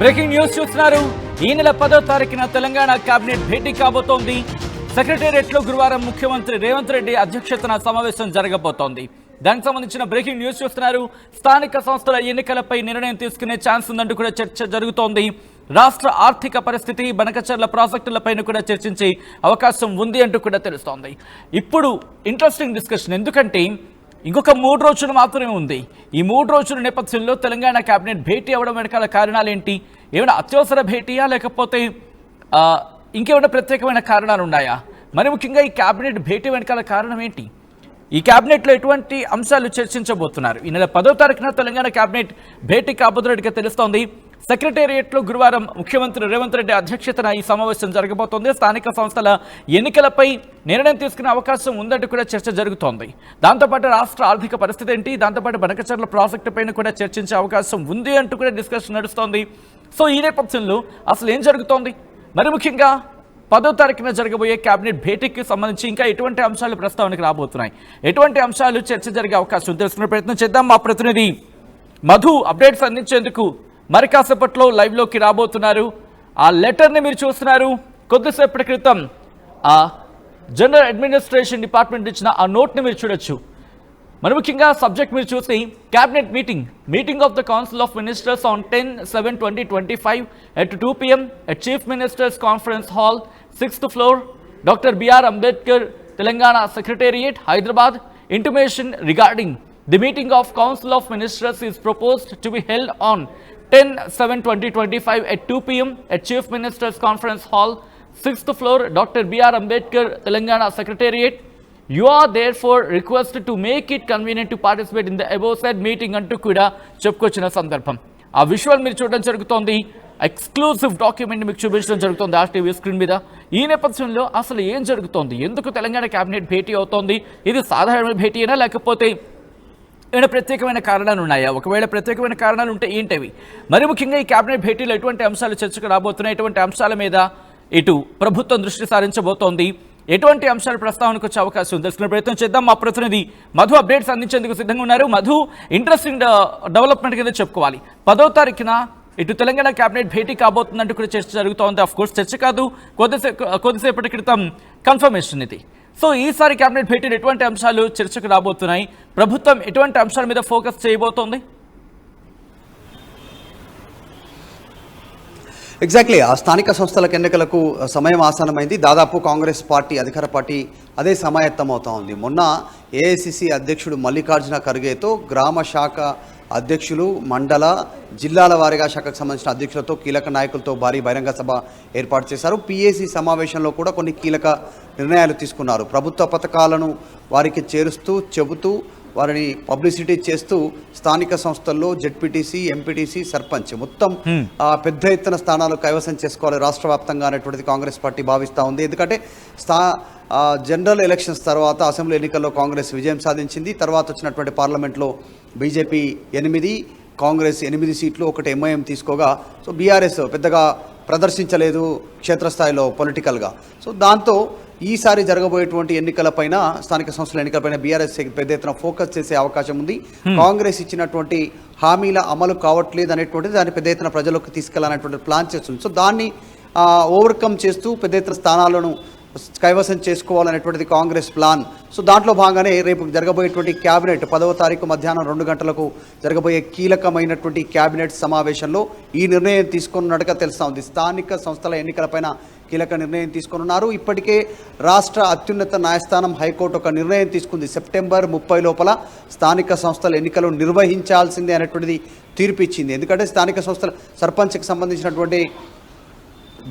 Breaking news చూస్తున్నారు. ఈ నెల పదో తారీఖున తెలంగాణ కేబినెట్ భేటీ కాబోతోంది. సెక్రటేరియట్లో గురువారం ముఖ్యమంత్రి రేవంత్ రెడ్డి అధ్యక్షతన సమావేశం జరగబోతోంది. దానికి సంబంధించిన బ్రేకింగ్ న్యూస్ చూస్తున్నారు. స్థానిక సంస్థల ఎన్నికలపై నిర్ణయం తీసుకునే ఛాన్స్ ఉందంటూ కూడా చర్చ జరుగుతోంది. రాష్ట్ర ఆర్థిక పరిస్థితి బనకచర్ల ప్రాజెక్టులపైన కూడా చర్చించే అవకాశం ఉంది అంటూ కూడా తెలుస్తోంది. ఇప్పుడు ఇంట్రెస్టింగ్ డిస్కషన్ ఎందుకంటే ఇంకొక మూడు రోజులు మాత్రమే ఉంది. ఈ మూడు రోజుల నేపథ్యంలో తెలంగాణ కేబినెట్ భేటీ అవ్వడం వెనకాల కారణాలు ఏంటి ఏమైనా అత్యవసర భేటీయా లేకపోతే ఇంకేమైనా ప్రత్యేకమైన కారణాలు ఉన్నాయా? మరి ముఖ్యంగా ఈ కేబినెట్ భేటీ వెనకాల కారణం ఏంటి? ఈ కేబినెట్లో ఎటువంటి అంశాలు చర్చించబోతున్నారు? ఈ నెల పదో తారీఖున తెలంగాణ కేబినెట్ భేటీ కాబోతున్నట్టుగా తెలుస్తోంది. సెక్రటేరియట్లో గురువారం ముఖ్యమంత్రి రేవంత్ రెడ్డి అధ్యక్షతన ఈ సమావేశం జరగబోతోంది. స్థానిక సంస్థల ఎన్నికలపై నిర్ణయం తీసుకునే అవకాశం ఉందంటూ కూడా చర్చ జరుగుతోంది. దాంతోపాటు రాష్ట్ర ఆర్థిక పరిస్థితి ఏంటి? దాంతోపాటు బనకచర్ల ప్రాజెక్టు పైన కూడా చర్చించే అవకాశం ఉంది అంటూ కూడా డిస్కషన్ నడుస్తోంది. సో ఈ నేపథ్యంలో అసలు ఏం జరుగుతోంది? మరి ముఖ్యంగా పదో తారీఖున జరగబోయే కేబినెట్ భేటీకి సంబంధించి ఇంకా ఎటువంటి అంశాలు ప్రస్తావనకు రాబోతున్నాయి? ఎటువంటి అంశాలు చర్చ జరిగే అవకాశం తెలుసుకునే ప్రయత్నం చేద్దాం. మా ప్రతినిధి మధు అప్డేట్స్ అందించేందుకు మరి కాసేపట్లో లైవ్లోకి రాబోతున్నారు. ఆ లెటర్ని మీరు చూస్తున్నారు. కొద్దిసేపటి క్రితం ఆ జనరల్ అడ్మినిస్ట్రేషన్ డిపార్ట్మెంట్ ఇచ్చిన ఆ నోట్ని మీరు చూడొచ్చు. మరి ముఖ్యంగా సబ్జెక్ట్ మీరు చూసి cabinet meeting meeting of the council of ministers on ten seven twenty twenty five at two PM at chief ministers conference hall sixth floor doctor B R Ambedkar Telangana secretariat Hyderabad intimation regarding the meeting of council of ministers is proposed to be held on ten seven twenty twenty five at two PM at chief ministers conference hall sixth floor doctor B R Ambedkar Telangana secretariat you are therefore request to make it convenient to participate in the above said meeting అంటూ కూడా చెప్పుకొచ్చిన సందర్భం. ఆ visual మీరు చూడడం జరుగుతోంది. Exclusive document మీకు చూపించడం జరుగుతుంది ఆ టీవీ స్క్రీన్ మీద. ఈ నేపథ్యంలో అసలు ఏం జరుగుతోంది? ఎందుకు తెలంగాణ క్యాబినెట్ భేటీ అవుతోంది? ఇది సాధారణ భేటీ అయినా లేకపోతే ఏమైనా ప్రత్యేకమైన కారణాలు ఉన్నాయా? ఒకవేళ ప్రత్యేకమైన కారణాలు ఉంటే ఏంటవి? మరి ముఖ్యంగా ఈ కేబినెట్ భేటీలో ఎటువంటి అంశాలు చర్చకు రాబోతున్నాయి? ఎటువంటి అంశాల మీద ఇటు ప్రభుత్వం దృష్టి సారించబోతోంది? ఎటువంటి అంశాలు ప్రస్తావనకు వచ్చే అవకాశం ఉంది? తెలుసుకునే ప్రయత్నం చేద్దాం. మా ప్రతినిధి మధు అప్డేట్స్ అందించేందుకు సిద్ధంగా ఉన్నారు. మధు ఇంట్రెస్టింగ్ డెవలప్మెంట్ uh, కింద చెప్పుకోవాలి. పదో తారీఖున ఇటు తెలంగాణ కేబినెట్ భేటీ కాబోతుందంటూ కూడా చర్చ జరుగుతోంది. అఫ్ కోర్స్ చర్చ కాదు. కొద్దిసేపు కొద్దిసేపటి క్రితం కన్ఫర్మేషన్ ఇది. సో ఈసారి కేబినెట్ భేటీలు ఎటువంటి అంశాలు చర్చకు రాబోతున్నాయి? ప్రభుత్వం ఎటువంటి అంశాల మీద ఫోకస్ చేయబోతోంది? ఎగ్జాక్ట్లీ ఆ స్థానిక సంస్థలకు ఎన్నికలకు సమయం ఆసనమైంది దాదాపు కాంగ్రెస్ పార్టీ అధికార పార్టీ అదే సమాయత్తం అవుతా ఉంది. మొన్న ఏఐసిసి అధ్యక్షుడు మల్లికార్జున ఖర్గేతో గ్రామ శాఖ అధ్యక్షులు మండల జిల్లాల వారీగా శాఖకు సంబంధించిన అధ్యక్షులతో కీలక నాయకులతో భారీ బహిరంగ సభ ఏర్పాటు చేశారు. పిఏసీ సమావేశంలో కూడా కొన్ని కీలక నిర్ణయాలు తీసుకున్నారు. ప్రభుత్వ పథకాలను వారికి చేరుస్తూ చెబుతూ వారిని పబ్లిసిటీ చేస్తూ స్థానిక సంస్థల్లో జెడ్పీటీసీ ఎంపీటీసీ సర్పంచ్ మొత్తం ఆ, పెద్ద ఎత్తున స్థానాలు కైవసం చేసుకోవాలి రాష్ట్ర వ్యాప్తంగా అనేటువంటిది కాంగ్రెస్ పార్టీ భావిస్తూ ఉంది. ఎందుకంటే స్థా జనరల్ ఎలక్షన్స్ తర్వాత అసెంబ్లీ ఎన్నికల్లో కాంగ్రెస్ విజయం సాధించింది. తర్వాత వచ్చినటువంటి పార్లమెంట్లో బీజేపీ ఎనిమిది కాంగ్రెస్ ఎనిమిది సీట్లు ఒకటి ఎంఐఎం తీసుకోగా సో బీఆర్ఎస్ పెద్దగా ప్రదర్శించలేదు క్షేత్రస్థాయిలో పొలిటికల్గా. సో దాంతో ఈసారి జరగబోయేటువంటి ఎన్నికలపైన స్థానిక సంస్థల ఎన్నికలపైన బీఆర్ఎస్ పెద్ద ఎత్తున ఫోకస్ చేసే అవకాశం ఉంది. కాంగ్రెస్ ఇచ్చినటువంటి హామీల అమలు కావట్లేదు అనేటువంటిది దాన్ని పెద్ద ఎత్తున ప్రజలకు తీసుకెళ్ళాలనేటువంటి ప్లాన్ చేస్తుంది. సో దాన్ని ఓవర్కమ్ చేస్తూ పెద్ద ఎత్తున స్థానాలను కైవసం చేసుకోవాలనేటువంటిది కాంగ్రెస్ ప్లాన్. సో దాంట్లో భాగంగానే రేపు జరగబోయేటువంటి క్యాబినెట్ పదవ తారీఖు మధ్యాహ్నం రెండు గంటలకు జరగబోయే కీలకమైనటువంటి క్యాబినెట్ సమావేశంలో ఈ నిర్ణయం తీసుకున్నట్టుగా తెలుస్తా ఉంది. స్థానిక సంస్థల ఎన్నికలపైన కీలక నిర్ణయం తీసుకున్నారు ఇప్పటికే రాష్ట్ర అత్యున్నత న్యాయస్థానం హైకోర్టు ఒక నిర్ణయం తీసుకుంది. సెప్టెంబర్ ముప్పై లోపల స్థానిక సంస్థల ఎన్నికలు నిర్వహించాల్సిందే అనేటువంటిది తీర్పు ఇచ్చింది ఎందుకంటే స్థానిక సంస్థల సర్పంచ్కి సంబంధించినటువంటి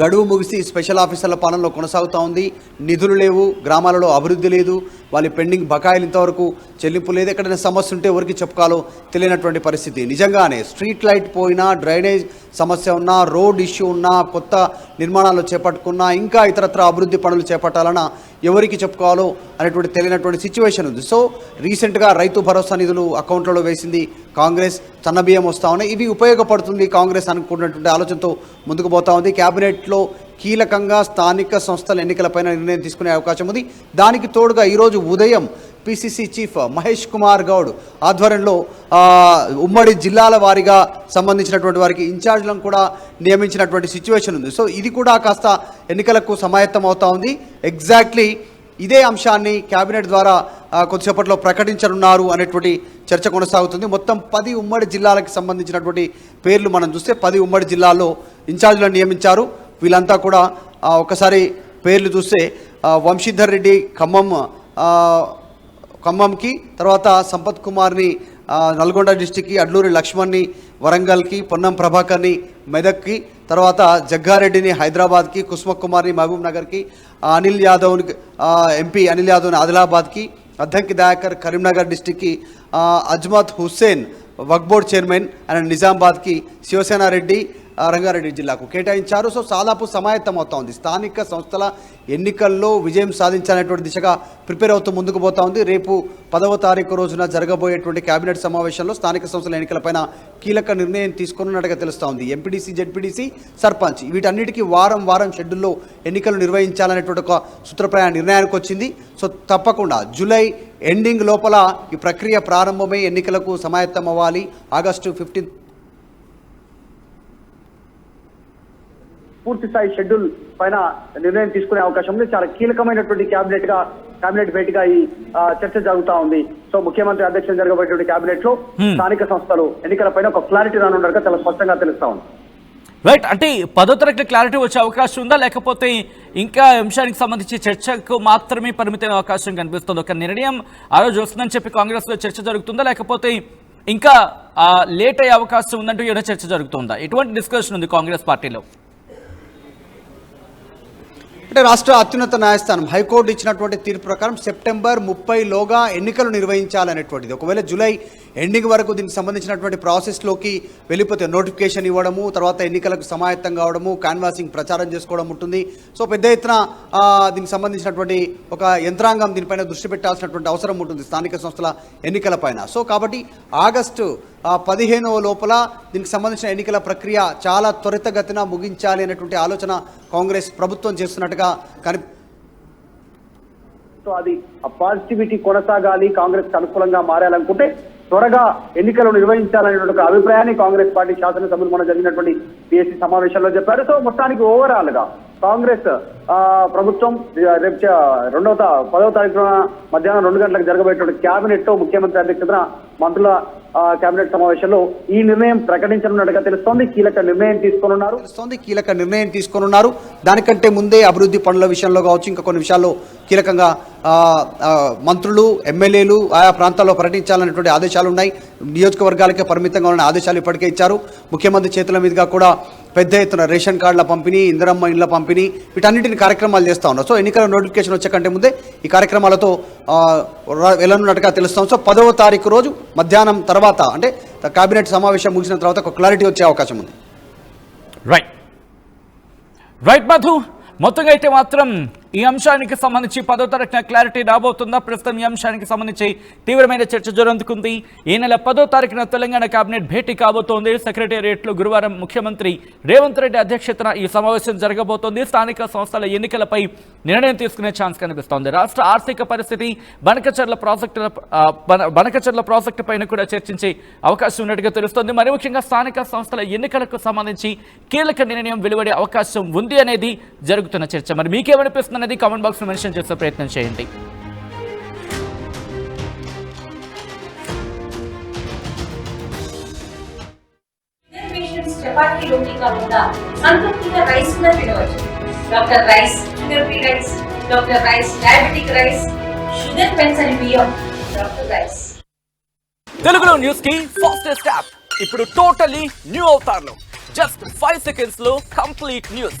గడువు ముగిసి స్పెషల్ ఆఫీసర్ల పాలనలో కొనసాగుతూ ఉంది. నిధులు లేవు గ్రామాలలో అభివృద్ధి లేదు. వాళ్ళ పెండింగ్ బకాయిలు ఇంతవరకు చెల్లింపు లేదు. ఎక్కడైనా సమస్య ఉంటే ఎవరికి చెప్పుకోవాలో తెలియనటువంటి పరిస్థితి. నిజంగానే స్ట్రీట్ లైట్ పోయినా డ్రైనేజ్ సమస్య ఉన్నా రోడ్ ఇష్యూ ఉన్నా కొత్త నిర్మాణాలు చేపట్టుకున్నా ఇంకా ఇతరత్ర అభివృద్ధి పనులు చేపట్టాలన్నా ఎవరికి చెప్పుకోవాలో అనేటువంటి తెలియనటువంటి సిచ్యువేషన్ ఉంది. సో రీసెంట్గా రైతు భరోసా నిధులు అకౌంట్లలో వేసింది కాంగ్రెస్. సన్నబియ్యం వస్తూ ఉన్నాయి. ఇవి ఉపయోగపడుతుంది కాంగ్రెస్ అనుకున్నటువంటి ఆలోచనతో ముందుకు పోతా ఉంది. క్యాబినెట్ బడ్జెట్లో కీలకంగా స్థానిక సంస్థల ఎన్నికలపైన నిర్ణయం తీసుకునే అవకాశం ఉంది. దానికి తోడుగా ఈరోజు ఉదయం పిసిసి చీఫ్ మహేష్ కుమార్ గౌడ్ ఆధ్వర్యంలో ఉమ్మడి జిల్లాల వారీగా సంబంధించినటువంటి వారికి ఇన్ఛార్జ్లను కూడా నియమించినటువంటి సిచ్యువేషన్ ఉంది. సో ఇది కూడా కాస్త ఎన్నికలకు సమాయత్తం అవుతా ఉంది. ఎగ్జాక్ట్లీ ఇదే అంశాన్ని కేబినెట్ ద్వారా కొద్దిసేపట్లో ప్రకటించనున్నారు అనేటువంటి చర్చ కొనసాగుతుంది. మొత్తం పది ఉమ్మడి జిల్లాలకు సంబంధించినటువంటి పేర్లు మనం చూస్తే పది ఉమ్మడి జిల్లాల్లో ఇన్ఛార్జ్లను నియమించారు. వీళ్ళంతా కూడా ఒకసారి పేర్లు చూస్తే వంశీధర్ రెడ్డి ఖమ్మం ఖమ్మంకి తర్వాత సంపత్ కుమార్ని నల్గొండ డిస్టిక్కి అడ్లూరి లక్ష్మణ్ని వరంగల్కి పొన్నం ప్రభాకర్ని మెదక్కి తర్వాత జగ్గారెడ్డిని హైదరాబాద్కి కుసుమ కుమార్ని మహబూబ్ నగర్కి అనిల్ యాదవ్ని ఎంపీ అనిల్ యాదవ్ని ఆదిలాబాద్కి అద్దంకి దయాకర్ కరీంనగర్ డిస్టిక్కి అజ్మత్ హుస్సేన్ వక్బోర్డ్ చైర్మన్ అండ్ నిజామాబాద్కి శివసేన రెడ్డి రంగారెడ్డి జిల్లాకు కేటాయించారు. సో దాదాపు సమాయత్తం అవుతా ఉంది. స్థానిక సంస్థల ఎన్నికల్లో విజయం సాధించాలనేటువంటి దిశగా ప్రిపేర్ అవుతూ ముందుకు పోతా ఉంది. రేపు పదవ తారీఖు రోజున జరగబోయేటువంటి కేబినెట్ సమావేశంలో స్థానిక సంస్థల ఎన్నికలపైన కీలక నిర్ణయం తీసుకున్నట్టుగా తెలుస్తూ ఉంది ఎంపీడీసీ జెడ్పీడీసీ సర్పంచ్ వీటన్నిటికీ వారం వారం షెడ్యూల్లో ఎన్నికలు నిర్వహించాలనేటువంటి ఒక సూత్రప్రాయ నిర్ణయానికి వచ్చింది. సో తప్పకుండా జూలై ఎండింగ్ లోపల ఈ ప్రక్రియ ప్రారంభమై ఎన్నికలకు సమాయత్తం అవ్వాలి ఆగస్టు ఫిఫ్టీన్త్ పూర్తి స్థాయి షెడ్యూల్ పైన నిర్ణయం తీసుకునే అవకాశం ఉంది. చాలా కీలకమైనటువంటి కేబినెట్గా కేబినెట్ భేటీగా ఈ చర్చ జరుగుతా ఉంది. సో ముఖ్యమంత్రి అధ్యక్షత జరగబోయేటువంటి కేబినెట్లో. స్థానిక సంస్థలు ఎన్నికలపైన ఒక క్లారిటీ రానున్నట్టుగా చాలా స్పష్టంగా తెలుస్తా ఉంది. రైట్. అంటే పదో తరగతి క్లారిటీ వచ్చే అవకాశం ఉందా? లేకపోతే ఇంకా అంశానికి సంబంధించి చర్చకు మాత్రమే పరిమితమైన అవకాశం కనిపిస్తుంది? ఒక నిర్ణయం ఆ రోజు వస్తుందని చెప్పి కాంగ్రెస్లో చర్చ జరుగుతుందా? లేకపోతే ఇంకా లేట్ అయ్యే అవకాశం ఉందంటూ ఏమైనా చర్చ జరుగుతుందా? ఎటువంటి డిస్కషన్ ఉంది కాంగ్రెస్ పార్టీలో? అంటే రాష్ట్ర అత్యున్నత న్యాయస్థానం హైకోర్టు ఇచ్చినటువంటి తీర్పు ప్రకారం సెప్టెంబర్ ముప్పైలోగా ఎన్నికలు నిర్వహించాలనేటువంటిది. ఒకవేళ జూలై ఎండింగ్ వరకు దీనికి సంబంధించినటువంటి ప్రాసెస్లోకి వెళ్ళిపోతే నోటిఫికేషన్ ఇవ్వడము తర్వాత ఎన్నికలకు సమాయత్తం కావడము కాన్వాసింగ్ ప్రచారం చేసుకోవడం ఉంటుంది. సో పెద్ద ఎత్తున దీనికి సంబంధించినటువంటి ఒక యంత్రాంగం దీనిపైన దృష్టి పెట్టాల్సినటువంటి అవసరం ఉంటుంది స్థానిక సంస్థల ఎన్నికలపైన సో కాబట్టి ఆగస్టు పదిహేనవ లోపల దీనికి సంబంధించిన ఎన్నికల ప్రక్రియ చాలా త్వరితగతిన ముగించాలి అనేటువంటి ఆలోచన కాంగ్రెస్ ప్రభుత్వం చేస్తున్నట్టుగా కని సో అది ఆ పాజిటివిటీ కొనసాగాలి కాంగ్రెస్ అనుకూలంగా మారాలనుకుంటే త్వరగా ఎన్నికలు నిర్వహించాలనేటువంటి ఒక అభిప్రాయాన్ని కాంగ్రెస్ పార్టీ శాసనసభ్యులు మన జరిగినటువంటి పిఎస్సీ సమావేశంలో చెప్పారు. సో మొత్తానికి ఓవరాల్గా కాంగ్రెస్ ప్రభుత్వం రేపు రెండవ పదవ తారీఖున మధ్యాహ్నం రెండు గంటలకు జరగబోయేటువంటి క్యాబినెట్ ముఖ్యమంత్రి అధ్యక్షతన మంత్రుల కేబినెట్ సమావేశంలో ఈ నిర్ణయం ప్రకటించనున్నట్టుగా తెలుస్తోంది. కీలక నిర్ణయం తీసుకోనున్నారు. తెలుస్తోంది. కీలక నిర్ణయం తీసుకొనున్నారు. దానికంటే ముందే అభివృద్ధి పనుల విషయంలో కావచ్చు ఇంకా కొన్ని విషయాల్లో కీలకంగా మంత్రులు ఎమ్మెల్యేలు ఆయా ప్రాంతాల్లో పర్యటించాలనేటువంటి ఆదేశాలు ఉన్నాయి నియోజకవర్గాలకే పరిమితంగా ఉన్న ఆదేశాలు ఇప్పటికే ఇచ్చారు. ముఖ్యమంత్రి చేతుల మీదుగా కూడా పెద్ద ఎత్తున రేషన్ కార్డుల పంపిణీ ఇందిరమ్మ ఇళ్ళ పంపిణీ వీటన్నిటిని కార్యక్రమాలు చేస్తూ ఉన్నారు. సో ఎన్నికల నోటిఫికేషన్ వచ్చే కంటే ముందే ఈ కార్యక్రమాలతో వెళ్ళనున్నట్టుగా తెలుస్తాం. సో పదవ తారీఖు రోజు మధ్యాహ్నం తర్వాత అంటే కేబినెట్ సమావేశం ముగిసిన తర్వాత ఒక క్లారిటీ వచ్చే అవకాశం ఉంది. రైట్ రైట్ మధు మొత్తంగా అయితే మాత్రం ఈ అంశానికి సంబంధించి పదో తారీఖున క్లారిటీ రాబోతుందా? ప్రస్తుతం ఈ అంశానికి సంబంధించి తీవ్రమైన చర్చ జరుగుతుంది. ఈ నెల పదో తారీఖున తెలంగాణ కేబినెట్ భేటీ కాబోతోంది. సెక్రటేరియట్లో గురువారం ముఖ్యమంత్రి రేవంత్ రెడ్డి అధ్యక్షతన ఈ సమావేశం జరగబోతోంది. స్థానిక సంస్థల ఎన్నికలపై నిర్ణయం తీసుకునే ఛాన్స్ కనిపిస్తోంది. రాష్ట్ర ఆర్థిక పరిస్థితి బనకచర్ల ప్రాజెక్టుల బనకచర్ల ప్రాజెక్టు పైన కూడా చర్చించే అవకాశం ఉన్నట్టుగా తెలుస్తోంది. మరి ముఖ్యంగా స్థానిక సంస్థల ఎన్నికలకు సంబంధించి కీలక నిర్ణయం వెలువడే అవకాశం ఉంది అనేది జరుగుతున్న చర్చ. మరి మీకేమనిపిస్తుంది? అనేది కామెంట్ బాక్స్లో మెన్షన్ చేసే ప్రయత్నం చేయండి. చపాతీ రోటీ కాకుండా సంతృప్తిగా రైస్ కూడా తినవచ్చు doctor rice sugar free rice doctor rice diabetic rice sugar పెంచని బియ్యం డాక్టర్ రైస్ తెలుగులో న్యూస్కి ఫాస్టెస్ట్ యాప్ ఇప్పుడు టోటలీ న్యూ అవుతారు జస్ట్ ఫైవ్ సెకండ్స్లో కంప్లీట్ న్యూస్